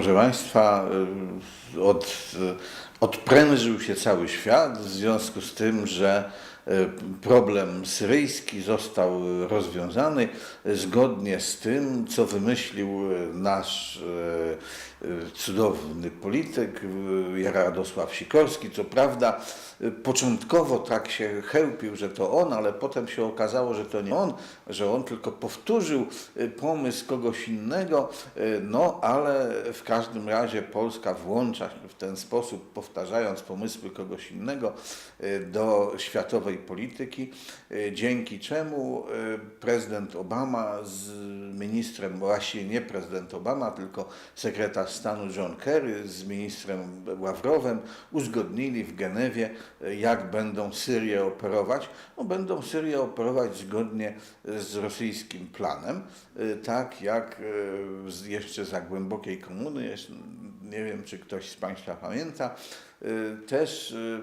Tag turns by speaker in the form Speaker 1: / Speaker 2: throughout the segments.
Speaker 1: Proszę Państwa, y, od, odprężył się cały świat w związku z tym, że y, problem syryjski został rozwiązany zgodnie z tym, co wymyślił nasz y, cudowny polityk y, Radosław Sikorski. Co prawda, y, początkowo tak się chełpił, że to on, ale potem się okazało, że to nie on, że on tylko powtórzył y, pomysł kogoś innego, y, no ale w każdym razie Polska włącza się w ten sposób, powtarzając pomysły kogoś innego y, do światowej polityki, y, dzięki czemu y, prezydent Obama z ministrem, właśnie nie prezydent Obama, tylko sekretarz stanu John Kerry z ministrem Ławrowem uzgodnili w Genewie, y, jak będą Syrię operować. No, będą Syrię operować zgodnie z rosyjskim planem, y, tak jak z- jeszcze za głębokiej komuny, nie wiem czy ktoś z Państwa pamięta, też y,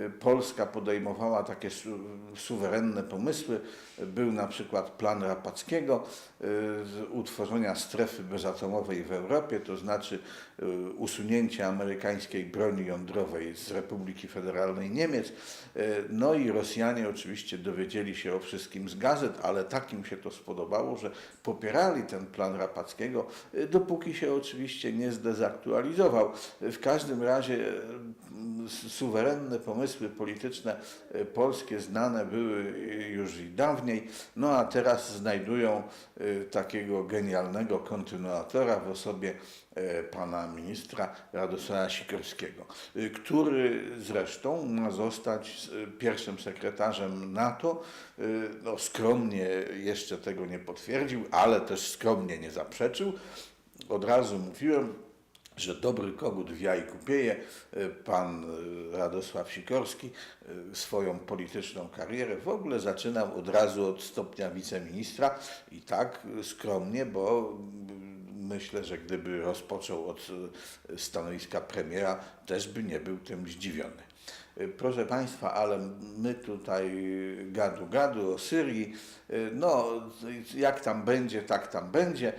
Speaker 1: y, Polska podejmowała takie su suwerenne pomysły. Był na przykład plan Rapackiego y, utworzenia strefy bezatomowej w Europie, to znaczy y, usunięcia amerykańskiej broni jądrowej z Republiki Federalnej Niemiec. Y, No i Rosjanie oczywiście dowiedzieli się o wszystkim z gazet, ale tak im się to spodobało, że popierali ten plan Rapackiego, y, dopóki się oczywiście nie zdezaktualizował. Y, W każdym razie y, suwerenne pomysły polityczne y, polskie znane były y, już i dawniej, no a teraz znajdują y, takiego genialnego kontynuatora w osobie pana ministra Radosława Sikorskiego, który zresztą ma zostać pierwszym sekretarzem NATO. No, skromnie jeszcze tego nie potwierdził, ale też skromnie nie zaprzeczył. Od razu mówiłem, że dobry kogut w jajku pieje. Y, Pan Radosław Sikorski y, swoją polityczną karierę w ogóle zaczynał od razu od stopnia wiceministra i tak skromnie, bo myślę, że gdyby rozpoczął od y, stanowiska premiera, też by nie był tym zdziwiony. Y, Proszę Państwa, ale my tutaj gadu gadu o Syrii, y, no jak tam będzie, tak tam będzie.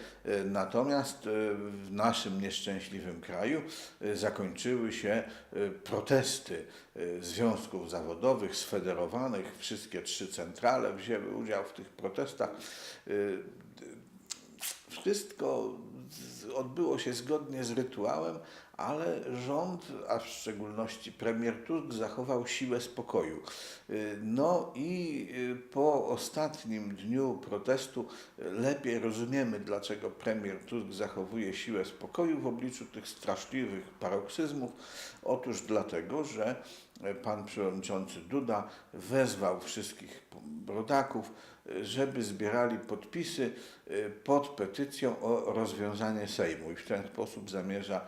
Speaker 1: Natomiast w naszym nieszczęśliwym kraju zakończyły się protesty związków zawodowych sfederowanych. Wszystkie trzy centrale wzięły udział w tych protestach. Wszystko odbyło się zgodnie z rytuałem, ale rząd, a w szczególności premier Tusk, zachował siłę spokoju. Y, No i y, po ostatnim dniu protestu y, lepiej rozumiemy, dlaczego premier Tusk zachowuje siłę spokoju w obliczu tych straszliwych paroksyzmów. Otóż dlatego, że pan przewodniczący Duda wezwał wszystkich rodaków, żeby zbierali podpisy y, pod petycją o rozwiązanie Sejmu. I w ten sposób zamierza,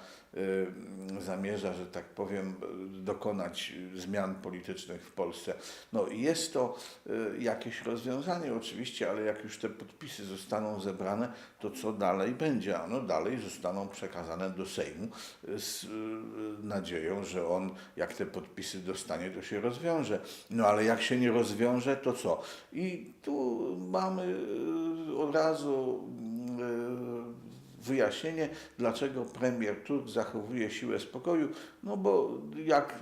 Speaker 1: zamierza że tak powiem, y, dokonać y, zmian politycznych w Polsce. No jest to y, jakieś rozwiązanie oczywiście, ale jak już te podpisy zostaną zebrane, to co dalej będzie? Ano dalej zostaną przekazane do Sejmu y, z y, nadzieją, że on jak te podpisy dostanie, to się rozwiąże. No ale jak się nie rozwiąże, to co? I tu mamy y, od razu y, wyjaśnienie, dlaczego premier Tusk zachowuje siłę spokoju. No bo jak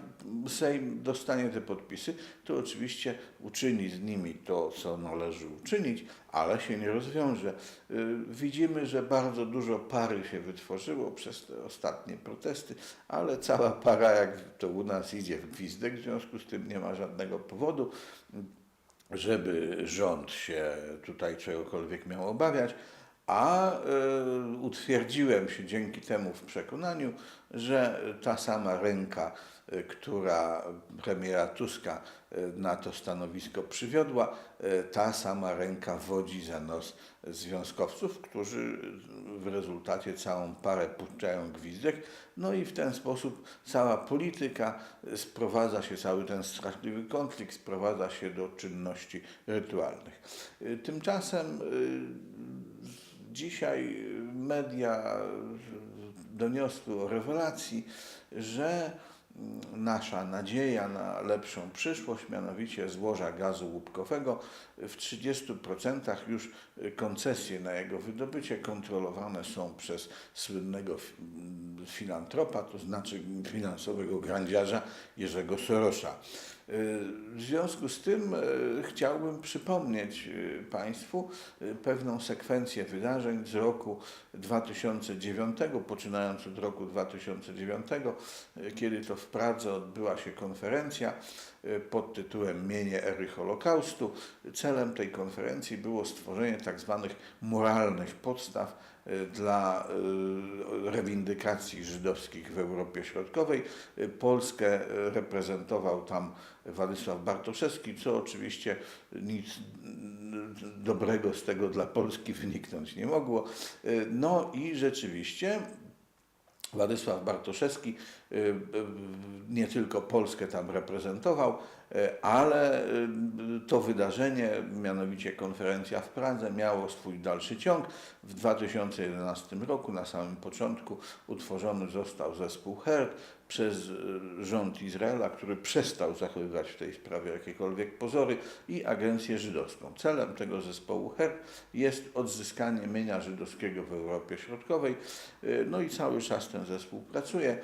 Speaker 1: Sejm dostanie te podpisy, to oczywiście uczyni z nimi to, co należy uczynić, ale się nie rozwiąże. Y, Widzimy, że bardzo dużo pary się wytworzyło przez te ostatnie protesty, ale cała para, jak to u nas idzie w gwizdek, w związku z tym nie ma żadnego powodu, żeby rząd się tutaj czegokolwiek miał obawiać, a y, utwierdziłem się dzięki temu w przekonaniu, że ta sama ręka, y, która premiera Tuska y, na to stanowisko przywiodła, ta sama ręka wodzi za nos związkowców, którzy w rezultacie całą parę puszczają gwizdek, no i w ten sposób cała polityka sprowadza się, cały ten straszliwy konflikt sprowadza się do czynności rytualnych. Tymczasem Dzisiaj media doniosły o rewelacji, że nasza nadzieja na lepszą przyszłość, mianowicie złoża gazu łupkowego. W 30% już koncesje na jego wydobycie kontrolowane są przez słynnego fi- filantropa, to znaczy finansowego grandziarza Jerzego Sorosza. W związku z tym e, chciałbym przypomnieć e, Państwu e, pewną sekwencję wydarzeń z roku 2009, poczynając od roku 2009, e, kiedy to w Pradze odbyła się konferencja pod tytułem Mienie ery Holokaustu. Celem tej konferencji było stworzenie tak zwanych moralnych podstaw dla rewindykacji żydowskich w Europie Środkowej. Polskę reprezentował tam Władysław Bartoszewski, co oczywiście nic dobrego z tego dla Polski wyniknąć nie mogło. No i rzeczywiście Władysław Bartoszewski y, y, nie tylko Polskę tam reprezentował, y, ale to wydarzenie, mianowicie konferencja w Pradze, miało swój dalszy ciąg. W 2011 roku, na samym początku, utworzony został zespół HERT przez y, rząd Izraela, który przestał zachowywać w tej sprawie jakiekolwiek pozory i agencję żydowską. Celem tego zespołu HERT jest odzyskanie mienia żydowskiego w Europie Środkowej. Y, No i cały czas ten zespół pracuje.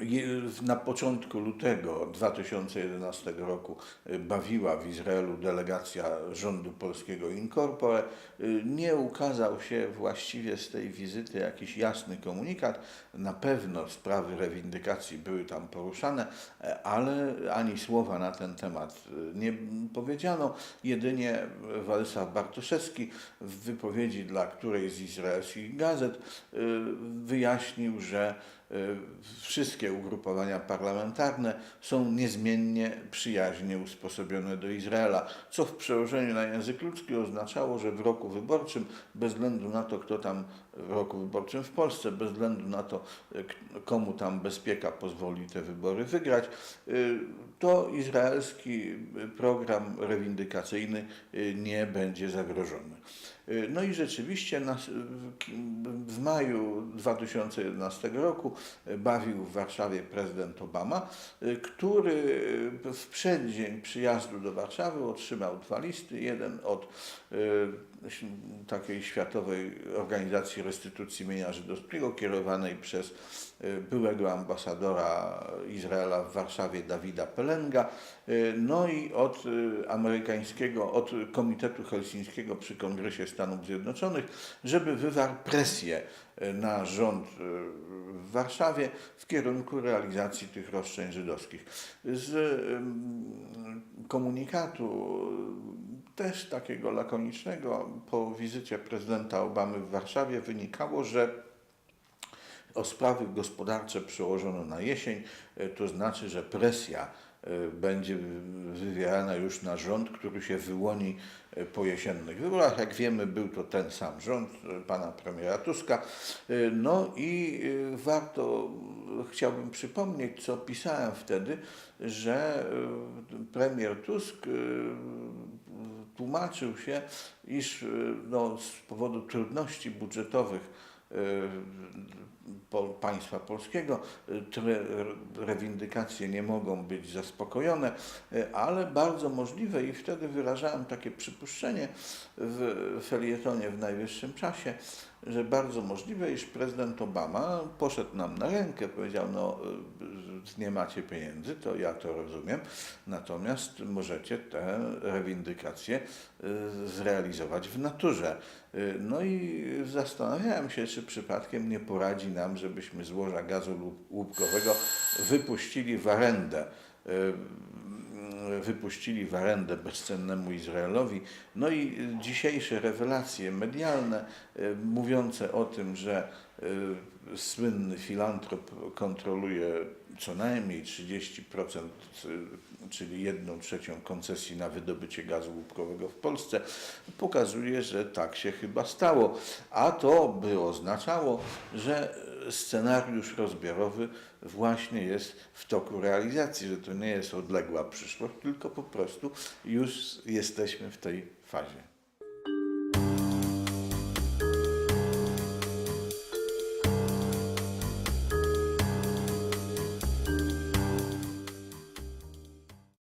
Speaker 1: Y, Na początku lutego 2011 roku y, bawiła w Izraelu delegacja rządu polskiego Incorpore. Y, Nie ukazał się właściwie z tej wizyty jakiś jasny komunikat. Na pewno sprawy rewindykacji były tam poruszane, e, ale ani słowa na ten temat y, nie powiedziano. Jedynie Władysław Bartoszewski w wypowiedzi dla którejś z izraelskich gazet y, wyjaśnił, że y, wszystkie ugrupowania parlamentarne są niezmiennie przyjaźnie usposobione do Izraela, co w przełożeniu na język ludzki oznaczało, że w roku wyborczym, bez względu na to, kto tam roku wyborczym w Polsce, bez względu na to, komu tam bezpieka pozwoli te wybory wygrać, y, to izraelski y, program rewindykacyjny y, nie będzie zagrożony. No i rzeczywiście w, maju 2011 roku bawił w Warszawie prezydent Obama, który w przeddzień przyjazdu do Warszawy otrzymał dwa listy. Jeden od takiej światowej organizacji restytucji mienia żydowskiego kierowanej przez byłego ambasadora Izraela w Warszawie Dawida Pelenga, y, no i od y, amerykańskiego, od Komitetu Helsińskiego przy Kongresie Stanów Zjednoczonych, żeby wywarł presję y, na rząd y, w Warszawie w kierunku realizacji tych roszczeń żydowskich. Z ym, komunikatu y, też takiego lakonicznego po wizycie prezydenta Obamy w Warszawie wynikało, że o sprawy gospodarcze przełożono na jesień, e, to znaczy, że presja e, będzie wywierana już na rząd, który się wyłoni e, po jesiennych wyborach. Jak wiemy, był to ten sam rząd pana premiera Tuska. No i warto, chciałbym przypomnieć, co pisałem wtedy, że premier Tusk tłumaczył się, iż no, z powodu trudności budżetowych państwa polskiego. e, Te rewindykacje nie mogą być zaspokojone, e, ale bardzo możliwe i wtedy wyrażałem takie przypuszczenie w felietonie w najwyższym czasie, że bardzo możliwe, iż prezydent Obama poszedł nam na rękę, powiedział, no nie macie pieniędzy, to ja to rozumiem, natomiast możecie te rewindykacje e, zrealizować w naturze. E, No i zastanawiałem się, czy przypadkiem nie poradzi nam, żebyśmy złoża gazu łupkowego wypuścili w arendę. E, Wypuścili w arendę bezcennemu Izraelowi. No i dzisiejsze rewelacje medialne e, mówiące o tym, że e, słynny filantrop kontroluje co najmniej 30%, e, czyli 1 trzecią koncesji na wydobycie gazu łupkowego w Polsce, pokazuje, że tak się chyba stało. A to by oznaczało, że scenariusz rozbiorowy właśnie jest w toku realizacji, że to nie jest odległa przyszłość, tylko po prostu już jesteśmy w tej fazie.